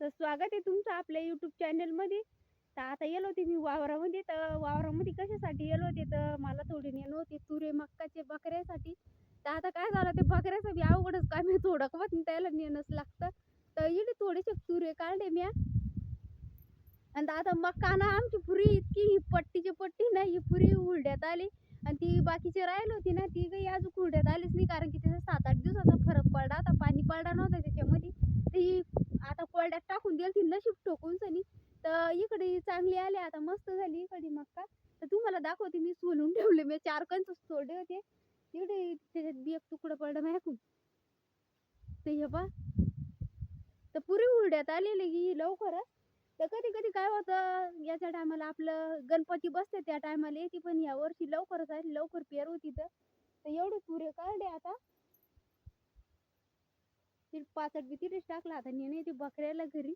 तर स्वागत आहे तुमचं आपल्या यूट्यूब चॅनलमध्ये तर आता येलो होते मी वावरामध्ये. तर वावरामध्ये कशासाठी येलो होते? तर मला थोडी नेणं होती तुरे मक्काचे बकऱ्यासाठी. तर आता काय झालं ते बकऱ्याचं बी अवघडच काय मी थोडं. कवत त्याला नेणंच लागतं. तर इथे थोडेसे तुरे काढले मी. आणि आता मक्का ना आमची पुरी इतकी ही पट्टीची पट्टी ना ही पुरी उलड्यात आली. आणि ती बाकीची राहिली होती ना ती काही अजून उलड्यात आलीच नाही कारण की त्याचा सात आठ दिवसाचा फरक पडला. आता पाणी पडला नव्हता त्याच्यामध्ये. ती कोरड्यात नशीब ठोकून सनी तर इकडे चांगली आली आता मस्त झाली इकडे मक्का. तर तुम्हाला दाखवते मी सोलून ठेवले मी चार कंच सोडले होते. तिकडे त्याच्यात बी एक तुकडं पडलं माझ्याकून ते हे पा तर पुरी उलड्यात आलेली की लवकरच तर कधी कधी काय होतं याच्या टायमाला आपलं गणपती बसते त्या टायमाला येते पण या वर्षी लवकरच आहे लवकर पेर होती तर. तर एवढे पुरे काढले आता. ते पाचट बी तिथेच टाकला आता नेणे ते बकऱ्याला घरी.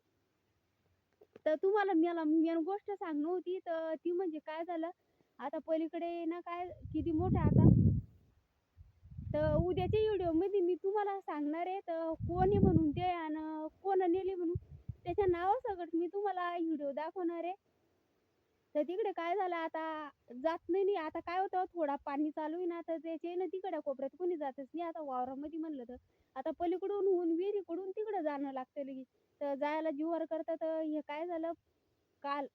तर तुम्हाला मला मेन गोष्ट सांगणं होती तर ती म्हणजे काय झालं? आता पलीकडे ना काय किती मोठं आता? तर उद्याच्या व्हिडिओमध्ये मी तुम्हाला सांगणार आहे तर कोण आहे म्हणून ते आणि कोण नेले म्हणून. त्याच्या नावासकट मी तुम्हाला व्हिडिओ दाखवणार आहे. तर तिकडे काय झालं आता जात नाही नाही. आता काय होतं थोडा पाणी चालू आहे ना तर त्याचे ना तिकडे कोपऱ्यात कोणी जातच नाही. आता वावरामध्ये म्हणलं तर आता पलीकडून होऊन विहिरीकडून तिकडं जाणं लागतं लगेच. तर जायला जीवावर करता तर हे काय झालं? काल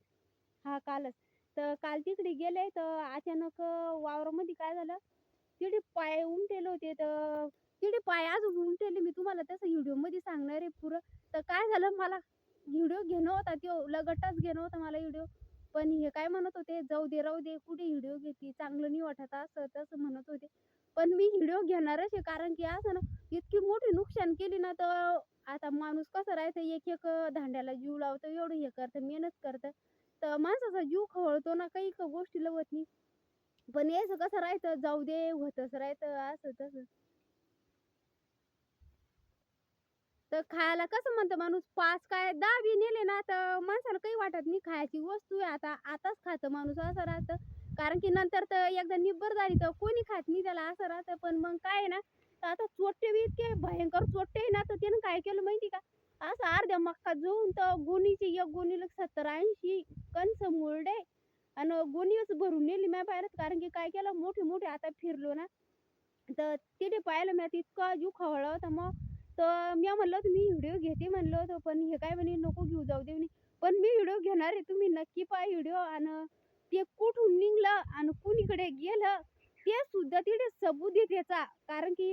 हा कालच. तर काल तिकडे गेले तर अचानक वावरामध्ये काय झालं? तिकडे पाय उमटेले होते. तर तिकडे पाय अजून उमटेले. मी तुम्हाला तसं व्हिडिओमध्ये सांगणार आहे पुरं. तर काय झालं मला? व्हिडिओ घेणं होता तो लगटच घेणं होता मला व्हिडिओ. पण हे काय म्हणत होते? जाऊ दे राहू दे. कुठे व्हिडिओ घेते? चांगलं नाही वाटत असं तसं म्हणत होते. पण मी व्हिडिओ घेणारच आहे. कारण की असं ना इतकी मोठी नुकसान केली ना तर आता माणूस कसं राहायचं? एक एक धांड्याला जीव लावतो एवढं हे करतं मेहनत करतं. तर माणसाचा जीव खवळतो ना काही का गोष्टी लवत नाही. पण यायचं कसं राहायचं? जाऊ दे होतच राहायचं असं तसं. तर खायला कसं म्हणतं माणूस? पाच काय दहा बी नेले ना तर माणसाला काही वाटत नाही खायची वस्तू आहे. आता आताच खातं माणूस असं राहतं. कारण की नंतर तर एकदा निब्बर झाली तर कोणी खात नाही त्याला असं राहतं. पण मग काय आहे ना तर आता चोट्टे बी इतके भयंकर चोट्टे आहे ना तर त्यानं काय केलं माहिती का? असं अर्ध्या मक्का जाऊन तर गुणीची एक गोणीला सत्तर ऐंशी कंस मुरडे आणि गोणीच भरून नेली म्या पाहिलं कारण की काय केलं मोठे मोठे आता फिरलो ना तर तिथे पाहिलं मी इतका जीव खवळला होता मग. तर मी म्हणलं तुम्ही व्हिडिओ घेते म्हणलं होतं. पण हे काय म्हणे नको घेऊ जाऊ दे म्हणे. पण मी व्हिडिओ घेणार आहे तुम्ही नक्की पाहा व्हिडिओ. आणि ते कुठून निघलं आणि कुणीकडे गेलं ते सुद्धा तिथे सबूत आहे त्याचा कारण की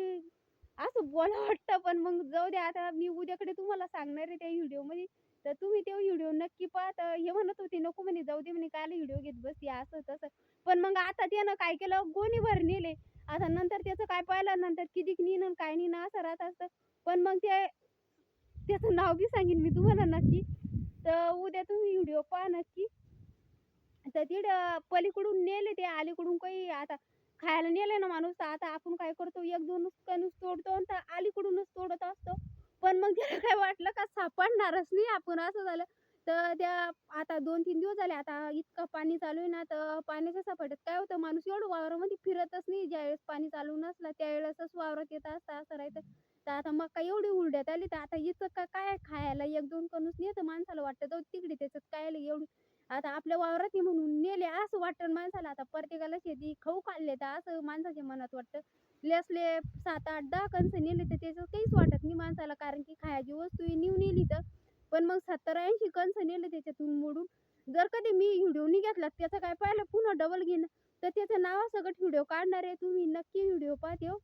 असं बोला वाटतं पण मग जाऊ द्या आता मी उद्याकडे तुम्हाला सांगणार आहे त्या व्हिडिओमध्ये. तर तुम्ही ते व्हिडिओ नक्की पाहता. हे म्हणत होते नको म्हणे जाऊ दे म्हणे काय व्हिडिओ घेत बसते असं तसं. पण मग आता त्यानं काय केलं? गोणीभर नेले. आता नंतर त्याचं काय पाहिलं? नंतर किती नेणं काय नेणं असं राहत असतं. पण मग ते त्याचं नाव बी सांगेन मी तुम्हाला नक्की. तर उद्या तुम्ही व्हिडिओ पहा नक्की. तर तिड पलीकडून नेले ते अलीकडून काही आता खायला नेले ना माणूस तर आता आपण काय करतो एक दोन कणूस तोडतो आणि तर अलीकडूनच तोडत असतो. पण मग त्याला काय वाटलं का सापडणारच नाही आपण असं झालं. तर त्या आता दोन तीन दिवस झाले आता इतकं पाणी चालू आहे ना तर पाण्याच्या सपाट्यात काय होतं माणूस एवढं वावरामध्ये फिरतच नाही. ज्यावेळेस पाणी चालू नसला त्यावेळेसच वावरात येत असतं असं राहतं. तर आता मका एवढी उलड्यात आली तर आता इथं का काय खायला? एक दोन कणूस नेतं माणसाला वाटतं जाऊ तिकडे त्याच्यात काय एवढी आता आपल्या वावरात म्हणून नेले असं वाटतं माणसाला. आता प्रत्येकाला शेती खाऊ खाल्ले तर असं माणसाच्या मनात वाटतं. लेसले सात आठ दहा कणसं नेले तर त्याचं काहीच वाटत नाही माणसाला कारण की खायची वस्तू नेऊ नेऊन नेली तर. पण मग सत्तर ऐंशी कणसं नेले त्याच्यातून मोडून. जर कधी मी व्हिडिओ नाही घेतला त्याचं काय पाहिलं? पुन्हा डबल घेणं. तर त्याचं नावासकट व्हिडिओ काढणार आहे तुम्ही. नक्की व्हिडिओ पाहते हो.